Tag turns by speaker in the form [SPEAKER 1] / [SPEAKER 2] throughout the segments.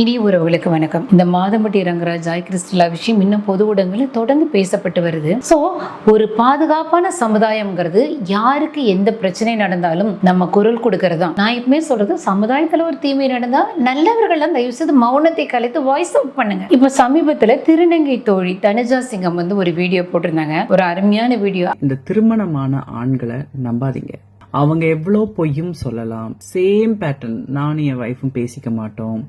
[SPEAKER 1] இனி உறவுகளுக்கு வணக்கம். இந்த மாதம்பட்டி ரங்கராஜ் ஜாய் கிறிஸ்டலா விஷயம் இன்னும் பொது ஊடகங்களில் தொடர்ந்து பேசப்பட்டு வருது. ஸோ ஒரு பாதுகாப்பான சமுதாயம்ங்கிறது யாருக்கு எந்த பிரச்சனை நடந்தாலும் நம்ம குரல் கொடுக்கறது தான் நான் எப்பவுமே சொல்றது சமுதாயத்தில் ஒரு தீமை நடந்தா நல்லவர்கள்லாம் தயவு செய்து மௌனத்தை கலைத்து வாய்ஸ் அவுட் பண்ணுங்க. இப்போ சமீபத்தில் திருநங்கை தோழி தனுஜா சிங்கம் வந்து ஒரு வீடியோ போட்டிருந்தாங்க. ஒரு அருமையான வீடியோ
[SPEAKER 2] இந்த திருமணமான ஆண்களை நம்பாதீங்க. அவங்க எவ்வளோ பொய்யும் சொல்லலாம். சேம் பேட்டர்ன் நானும் என் ஒய்ஃபும் பேசிக்க மாட்டோம்.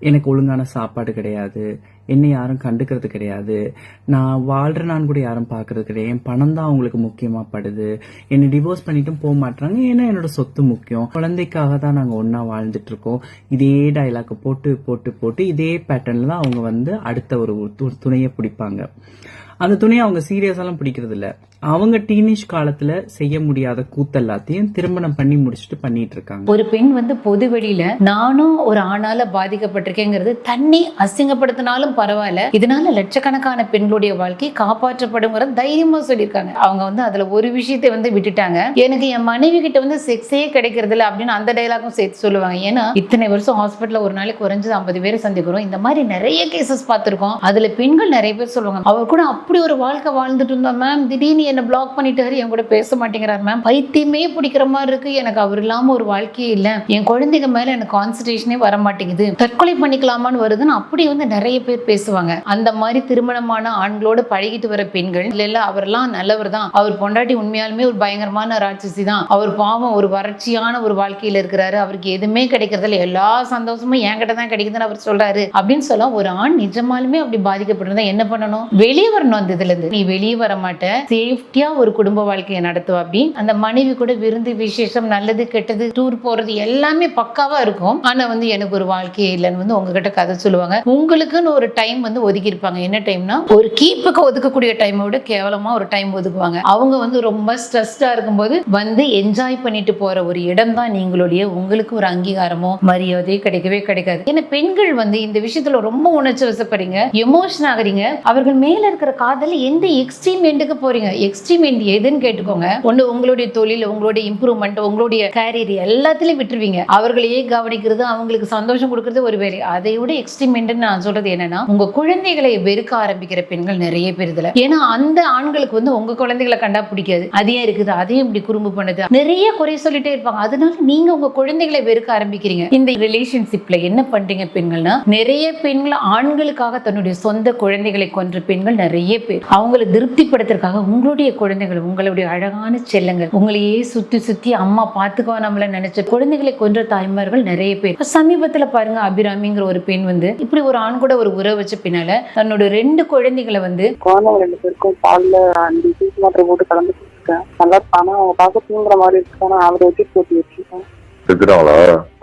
[SPEAKER 2] எனக்கு ஒழுங்கான சாப்பாடு கிடையாது. என்னை யாரும் கண்டுக்கிறது கிடையாது. நான் வாழ்கிற நான் கூட யாரும் பார்க்கறது கிடையாது. என் பணம் தான் அவங்களுக்கு முக்கியமாக படுது. என்னை டிவோர்ஸ் பண்ணிட்டும் போக மாட்டாங்க ஏன்னா என்னோட சொத்து முக்கியம். குழந்தைக்காக தான் நாங்கள் ஒன்றா வாழ்ந்துட்டு இருக்கோம். இதே டைலாக் போட்டு போட்டு போட்டு இதே பேட்டர்னில் தான் அவங்க வந்து அடுத்த ஒரு து- துணையை பிடிப்பாங்க. அந்த துணையை அவங்க சீரியஸாலாம் பிடிக்கிறது இல்லை அவங்க டீனேஜ் காலத்துல செய்ய முடியாத கூத்த எல்லாத்தையும் திருமணம் பண்ணி முடிச்சுட்டு பண்ணிட்டு இருக்காங்க.
[SPEAKER 1] ஒரு பெண் வந்து பொது வெளியில நானும் ஒரு ஆணால பாதிக்கப்பட்டிருக்கேங்கிறது தன்னை அசிங்கப்படுத்தினாலும் பரவாயில்ல. இதனால லட்சக்கணக்கான பெண்களுடைய வாழ்க்கை காப்பாற்றப்படுங்கிறத தைரியமா சொல்லியிருக்காங்க. அவங்க வந்து அதுல ஒரு விஷயத்தை வந்து விட்டுட்டாங்க. எனக்கு என் மனைவி கிட்ட வந்து செக்ஸே கிடைக்கிறது இல்ல அப்படின்னு அந்த டைலாகும் சேர்த்து சொல்லுவாங்க. ஏன்னா இத்தனை வருஷம் ஹாஸ்பிட்டல் ஒரு நாளைக்கு குறைஞ்சது ஐம்பது பேர் சந்திக்கிறோம். இந்த மாதிரி நிறைய கேசஸ் பார்த்திருக்கோம். அதுல பெண்கள் நிறைய பேர் சொல்லுவாங்க அவர் கூட அப்படி ஒரு வாழ்க்கை வாழ்ந்துட்டு இருந்தோம் மேம் திடீர்னு என்னை பிளாக் பண்ணிட்டாரு என் கூட பேச மாட்டேங்கிறார் மேம் பைத்தியமே பிடிக்கிற மாதிரி இருக்கு. எனக்கு அவர் இல்லாம ஒரு வாழ்க்கையே இல்லை. என் குழந்தைங்க மேல எனக்கு கான்சன்ட்ரேஷனே வர மாட்டேங்குது. தற்கொலை பண்ணிக்கலாமான்னு வருதுன்னு அப்படி வந்து நிறைய பேர் பேசுவாங்க. அந்த மாதிரி திருமணமான ஆண்களோட பழகிட்டு வர பெண்கள் இல்ல இல்ல அவர்லாம் நல்லவர் தான். அவர் பொண்டாட்டி உண்மையாலுமே ஒரு பயங்கரமான ராட்சசி தான். அவர் பாவம் ஒரு வறட்சியான ஒரு வாழ்க்கையில இருக்கிறாரு. அவருக்கு எதுவுமே கிடைக்கிறதில்ல எல்லா சந்தோஷமும் என்கிட்ட தான் கிடைக்குதுன்னு அவர் சொல்றாரு. அப்படின்னு சொல்ல ஒரு ஆண் நிஜமாலுமே அப்படி பாதிக்கப்பட்டிருந்தா என்ன பண்ணணும்? வெளியே வரணும் அந்த இதுல இருந்து. நீ வெளியே வர மாட்ட சேஃப்டியா ஒரு குடும்ப வாழ்க்கையை நடத்துவா அப்படி அந்த மனைவி கூட விருந்து விசேஷம் நல்லது கெட்டது டூர் போறது எல்லாமே பக்காவா இருக்கும். ஆனா வந்து எனக்கு ஒரு வாழ்க்கையே இல்லைன்னு வந்து உங்ககிட்ட கதை சொல்லுவாங்க. உங்களுக்குன்னு ஒரு டைம் வந்து ஒதுக்கியிருப்பாங்க. என்ன டைம்னா ஒரு கீப்புக்கு ஒதுக்கக்கூடிய டைமை விட கேவலமா ஒரு டைம் ஒதுக்குவாங்க. அவங்க வந்து ரொம்ப ஸ்ட்ரெஸ்டா இருக்கும்போது வந்து என்ஜாய் பண்ணிட்டு போற ஒரு இடம் தான் நீங்களுடைய உங்களுக்கு ஒரு அங்கீகாரமோ மரியாதையோ கிடைக்கவே கிடைக்காது. ஏன்னா பெண்கள் வந்து இந்த விஷயத்துல ரொம்ப உணர்ச்சி வசப்படுறீங்க எமோஷன் ஆகுறீங்க. அவர்கள் மேல இருக்கிற காதல எந்த எக்ஸ்ட்ரீம் எண்டுக்கு போறீங்க? எக்ஸ்ட்ரீம் எண்ட் எதுன்னு கேட்டுக்கோங்க. ஒண்ணு உங்களுடைய தொழில் உங்களுடைய இம்ப்ரூவ்மெண்ட் உங்களுடைய கேரியர் எல்லாத்துலயும் விட்டுருவீங்க. அவர்களையே கவனிக்கிறது அவங்களுக்கு சந்தோஷம் கொடுக்கறது ஒரு வேலை. அதை விட எக்ஸ்ட்ரீம் எண்ட்னு நான் சொல்றது என்னன்னா உங்க குழந்தைகளை வெறுக்க ஆரம்பிக்கிற பெண்கள் நிறைய பேர் இதுல. ஏன்னா அந்த ஆண்களுக்கு வந்து உங்க குழந்தைகளை கண்டா பிடிக்காது. அதே இருக்குது அதையும் இப்படி குறும்பு பண்ணுது. நிறைய குறை சொல்லிட்டே இருப்பாங்க. அதனால நீங்க உங்க குழந்தைகளை வெறுக்க ஆரம்பிக்கிறீங்க. இந்த ரிலேஷன்ஷிப்ல என்ன பண்றீங்க பெண்கள்னா நிறைய பெண்கள் ஆண்களுக்காக தன்னுடைய சொந்த குழந்தைகளை கொன்ற பெண்கள் நிறைய பேர். அவங்களை திருப்திப்படுத்துறதுக்காக உங்களுடைய குழந்தைகள் உங்களுடைய அழகான செல்லங்கள் உங்களையே சுத்தி சுத்தி அம்மா பாத்துக்கோ நம்மள நினைச்ச. குழந்தைகளை கொன்ற தாய்மார்கள் நிறைய பேர். சமீபத்துல பாருங்க அபிராமிங்கிற ஒரு பெண் வந்து இப்படி ஒரு ஆண் கூட ஒரு உறவு வச்ச பின்னால தன்னோட ரெண்டு குழந்தைகளை வந்து
[SPEAKER 3] குழந்தைங்க ரெண்டு பேருக்கும் பால்ல அஞ்சு போட்டு கலந்து இருக்கேன். நல்லா ஆனா அவங்க பார்க்க தூங்குற மாதிரி இருக்கு ஆனா அவரை வச்சு போட்டு வச்சிருக்கேன்.
[SPEAKER 4] செத்துட்டாங்களா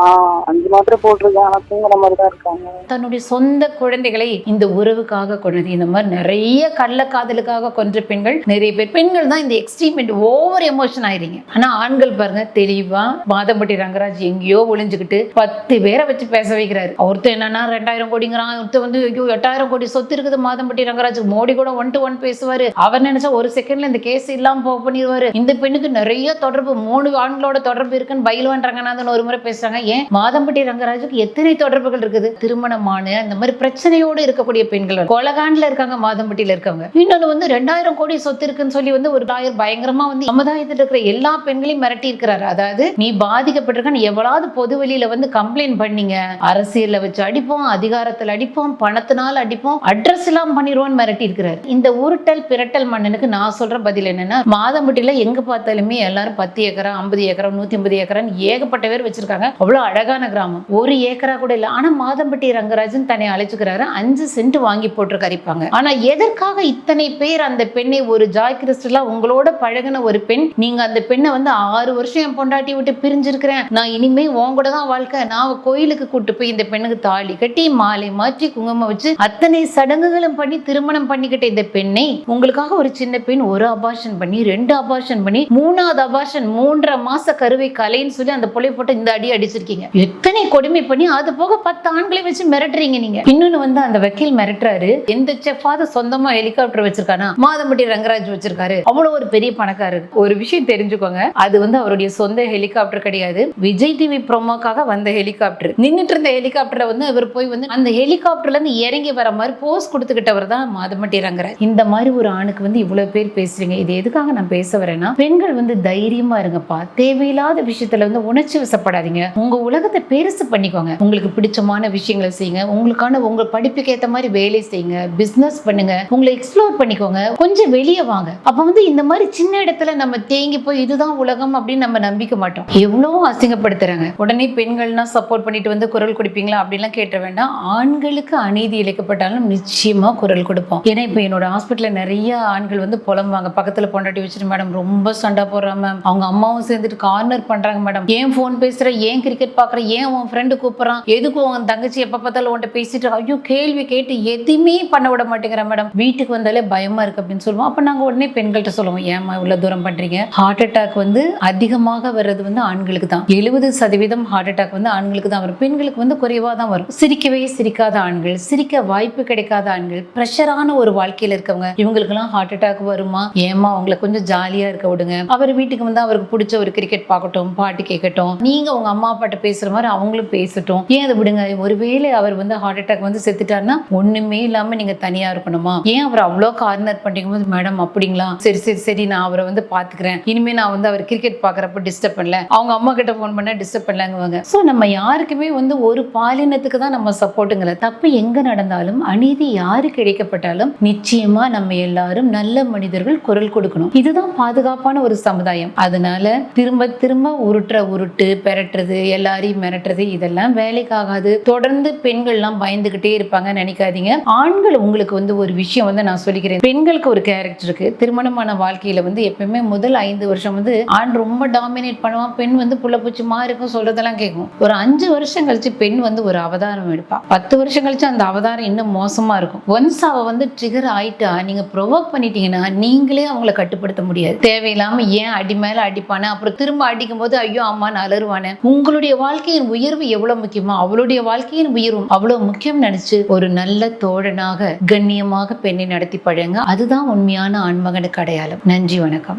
[SPEAKER 3] ஆஹ் அஞ்சு மாத்திரை போட்டிருக்கேன் ஆனா தூங்குற மாதிரி தான் இருக்காங்க.
[SPEAKER 1] தன்னுடைய சொந்த குழந்தைகளை இந்த உறவுக்காக கொண்டது. இந்த மாதிரி நிறைய கள்ளக்காதலுக்காக கொன்ற பெண்கள் நிறைய பேர். பெண்கள் தான் இந்த எக்ஸ்ட்ரீமெண்ட் ஓவர் எமோஷன் ஆயிரீங்க ஆனா ஆண்கள் பாருங்க தெளிவா மாதம்பட்டி ரங்கராஜ் எங்கேயோ ஒளிஞ்சுக்கிட்டு பத்து பேரை வச்சு பேச வைக்கிறாரு. ஒருத்தர் என்னன்னா ரெண்டாயிரம் கோடிங்கிறான். ஒருத்தர் வந்து ஐயோ எட்டாயிரம் கோடி சொத்து இருக்குது மாதம்பட்டி ரங்கராஜ். மோடி கூட ஒன் டு ஒன் பேசுவாரு. அவர் நினைச்சா ஒரு செகண்ட்ல இந்த கேஸ் இல்லாம போக பண்ணிடுவாரு இந்த பெண்ணுக்கு நிறைய தொடர்பு மூணு ஆண்களோட தொடர்பு இருக்குன்னு பயில்வான் ரங்கநாதன் ஒரு முறை பேசுறாங்க. ஏன்? மாதம்பட்டி ரங்கராஜுக்கு எத்தனை தொடர்புகள் இருக்குது? திருமணமான இந்த மாதிரி பிரச்சனையோடு இருக்கக்கூடிய பெண்கள் கொலகாண்டில் இருக்காங்க மாதம்பட்டியில இருக்காங்க இன்னொன்று வந்து ரெண்டாயிரம் கோடி சொத்து இருக்குன்னு சொல்லி வந்து ஒரு ஆயிரம் பயங்கரமா வந்து சமுதாயத்தில் இருக்கிற எல்லா பெண்களையும் மிரட்டி இருக்கிறாரு. அதாவது நீ பாதிக்கப்பட்டிருக்கன்னு எவ்வளவு பொது வெளியில வந்து கம்ப்ளைண்ட் பண்ணீங்க? அரசியல்ல வச்சு அடிப்போம் அதிகாரத்தில் அடிப்போம் பணத்தினால் அடிப்போம் அட்ரஸ் எல்லாம் பண்ணிடுவோம்னு மிரட்டி இருக்கிறாரு. இந்த உருட்டல் பிரட்டல் மன்னனுக்கு நான் சொல்ற பதில் என்னன்னா மாதம்பட்டியில எங்க பார்த்தாலுமே எல்லாரும் பத்து ஏக்கரா ஐம்பது ஏக்கரா நூத்தி ஐம்பது ஏக்கரான்னு ஏகப்பட்ட பேர் வச்சிருக்காங்க. அவ்வளவு அழகான கிராமம். ஒரு ஏக்கரா கூட இல்ல. ஆனா மாதம்பட்டி ரங்கராஜன் தன்னை அழைச்சுக்கிறாரு அஞ்சு சென்ட் வாங்கி போட்டு கரிப்பாங்க ஆனா எதற்காக இத்தனை பேர் அந்த பெண்ணை ஒரு ஜாய் கிறிஸ்டலா உங்களோட பழகின ஒரு பெண் நீங்க அந்த பெண்ணை வந்து ஆறு வருஷம் என் பொண்டாட்டி விட்டு பிரிஞ்சிருக்கிறேன். நான் இனிமே உன் கூட தான் வாழ்க்கை. நான் கோயிலுக்கு கூட்டு போய் இந்த பெண்ணுக்கு தாலி கட்டி மாலை மாற்றி குங்குமம் வச்சு அத்தனை சடங்குகளும் பண்ணி திருமணம் பண்ணிக்கிட்ட இந்த பெண்ணை உங்களுக்காக ஒரு சின்ன பெண் ஒரு அபார்ஷன் பண்ணி ரெண்டு அபார்ஷன் பண்ணி மூணாவது அபார்ஷன் மூன்றரை மாச கருவை கலைன்னு சொல்லி அந்த பிள்ளை கொலை போட்டு இந்த அடி அடிச்சிருக்கீங்க. எத்தனை கொடுமை பண்ணி அது போக பத்து ஆண்களை வச்சு மிரட்டுறீங்க நீங்க. இன்னொன்னு வந்து அந்த வக்கீல் மிரட்டுறாரு. எந்த செஃபாவது சொந்தமா ஹெலிகாப்டர் வச்சிருக்கானா? மாதம்பட்டி ரங்கராஜ் வச்சிருக்காரு. அவ்வளவு ஒரு பெரிய பணக்காரர். ஒரு விஷயம் தெரிஞ்சுக்கோங்க. அது வந்து அவருடைய சொந்த ஹெலிகாப்டர் கிடையாது. விஜய் டிவி ப்ரோமோக்காக வந்த ஹெலிகாப்டர். நின்றுட்டு இருந்த ஹெலிகாப்டர்ல வந்து அவர் போய் வந்து அந்த ஹெலிகாப்டர்ல இருந்து இறங்கி வர மாதிரி போஸ் கொடுத்துக்கிட்டவர் தான் மாதம்பட்டி ரங்கராஜ். இந்த மாதிரி ஒரு ஆணுக்கு வந்து இவ்வளவு பேர் பேசுறீங்க. இது எதுக்காக நான் பேச வரேன்னா பெண்கள் வந்து தைரியமா இருங்கப்பா. தேவையில்லாத விஷயத்துல வந்து உணர்ச்சி வசப்படாதீங்க உங்க உலகத்தை பெருசு பண்ணிக்கோங்க. உங்களுக்கு பிடிச்சமான விஷயங்களை செய்யுங்க. உங்களுக்கான உங்க படிப்புக்கு ஏத்த மாதிரி வேலை செய்யுங்க. பிசினஸ் பண்ணுங்க. உங்களை எக்ஸ்ப்ளோர் பண்ணிக்கோங்க. கொஞ்சம் வெளியே வாங்க. அப்ப வந்து இந்த மாதிரி சின்ன இடத்துல நம்ம தேங்கி போய் இதுதான் உலகம் அப்படின்னு நம்ம நம்பிக்க மாட்டோம். எவ்வளவோ அசிங்கப்படுத்துறாங்க. உடனே பெண்கள்னா சப்போர்ட் பண்ணிட்டு வந்து குரல் கொடுப்பீங்களா அப்படிலாம் கேட்ட வேண்டாம். ஆண்களுக்கு அநீதி இழைக்கப்பட்டாலும் நிச்சயமா குரல் கொடுப்போம். ஏன்னா இப்போ என்னோட ஹாஸ்பிட்டல்ல நிறைய ஆண்கள் வந்து புலம்புவாங்க. பக்கத்துல பொண்டாட்டி வச்சுட்டு மேடம் ரொம்ப சண்டை போடுறாங்க மேம் அவங்க அம்மாவும் சேர்ந்துட்டு கார்னர் பண்றாங்க மேடம் ஏன் ஃபோன் பேசுற ஏன் கிரிக்கெட் பாக்குற ஏன் உன் ஃப்ரெண்டு கூப்பிட்றான் எதுக்கு உன் தங்கச்சி எப்ப பார்த்தாலும் உன்கிட்ட பேசிட்டு ஐயோ கேள்வி கேட்டு எதுவுமே பண்ண விட மாட்டேங்கிற மேடம் வீட்டுக்கு வந்தாலே பயமா இருக்கு அப்படின்னு சொல்லுவோம். அப்ப நாங்க உடனே பெண்கள்கிட்ட சொல்லுவோம் ஏமா இவ்வளவு தூரம் பண்றீங்க? ஹார்ட் அட்டாக் வந்து அதிகமாக வர்றது வந்து ஆண்களுக்கு தான். எழுபது சதவீதம் ஹார்ட் அட்டாக் வந்து ஆண்களுக்கு தான் வரும். பெண்களுக்கு வந்து குறைவா தான் வரும். சிரிக்கவே சிரிக்காத ஆண்கள் சிரிக்க வாய்ப்பு கிடைக்காத ஆண்கள் ப்ரெஷரான ஒரு வாழ்க்கையில இருக்கவங்க இவங்களுக்குலாம் ஹார்ட் அட்டாக் வருமா? ஏமா அவங்கள கொஞ்சம் ஜாலியா இருக்க விடுங்க. அவர் வீட்டுக்கு வந்து அவருக்கு பிடிச்ச ஒரு கிரிக்கெட் பார்க்கட்டும் பாட்டு கேட்கட்டும். நீங்க உங்க அம்மா அப்பாட்ட பேசுற மாதிரி அவங்களும் பேசட்டும். ஏன் அதை விடுங்க? ஒருவேளை அவர் வந்து ஹார்ட் அட்டாக் வந்து செத்துட்டாருன்னா ஒண்ணுமே இல்லாம நீங்க தனியா இருக்கணுமா? ஏன் அவர் அவ்வளோ கார்னர் பண்றீங்க போது மேடம் அப்படிங்களா? சரி சரி சரி நான் அவரை வந்து பாத்துக்கிறேன். இனிமே நான் வந்து அவர் கிரிக்கெட் பாக்குறப்ப டிஸ்டர்ப் பண்ணல. அவங்க அம்மா கிட்ட ஃபோன் பண்ண டிஸ்டர்ப் பண்ணலாங்குவாங்க. ஸோ நம்ம யாருக்குமே வந்து ஒரு பாலினத்துக்கு தான் நம்ம சப்போர்ட்டுங்கிற தப்பு எங்க நடந்தாலும் அநீதி யாருக்கு இழைக்கப்பட்டாலும் நிச்சயமா நம்ம எல்லாரும் நல்ல மனிதர்கள் குரல் கொடுக்கணும். இதுதான் பாதுகாப்பான ஒரு சமுதாயம். அதனால திரும்ப திரும்ப உருட்டுற உருட்டு பெரட்டுறது எல்லாரையும் மிரட்டுறது இதெல்லாம் வேலைக்காகாது. தொடர்ந்து பெண்கள்லாம் பயந்துகிட்டே இருப்பாங்க நினைக்காதீங்க. ஆண்கள் உங்களுக்கு வந்து ஒரு விஷயம் வந்து நான் சொல்லிக்கிறேன். பெண்களுக்கு ஒரு கேரக்டர் இருக்கு. திருமணமான வாழ்க்கையில வந்து எப்பயுமே முதல் ஐந்து வருஷம் வந்து ஆண் ரொம்ப டாமினேட் பண்ணுவான். பெண் வந்து புள்ளப்பூச்சிமா இருக்கும் சொல்றதெல்லாம் கேட்கும். ஒரு அஞ்சு வருஷம் கழிச்சு பெண் வந்து ஒரு அவதாரம் எடுப்பா. பத்து வருஷம் கழிச்சு அந்த அவதாரம் இன்னும் மோசமா இருக்கும். ஒன்ஸ் அவ வந்து ட்ரிகர் ஆயிட்டா நீங்க ப்ரொவோக் பண்ணிட்டீங்கன்னா நீங்களே அவங்கள கட்டுப்படுத்த முடியாது. தேவையில்லாம ஏன் அடி மேல அடிப்பானே? அப்புறம் திரும்ப அடிக்கும் போது ஐயோ அம்மான்னு அலறுவானே உங்களுடைய வாழ்க்கையின் உயர்வு எவ்வளவு முக்கியமோ அவளுடைய வாழ்க்கையின் உயர்வும் அவ்வளவு முக்கியம் நினைச்சு ஒரு நல்ல தோழனாக கண்ணியமாக பெண்ணை நடத்தி பழங்க அதுதான் உண்மையான ஆண்மகனுக்கு அடையாளம். நன்றி வணக்கம்.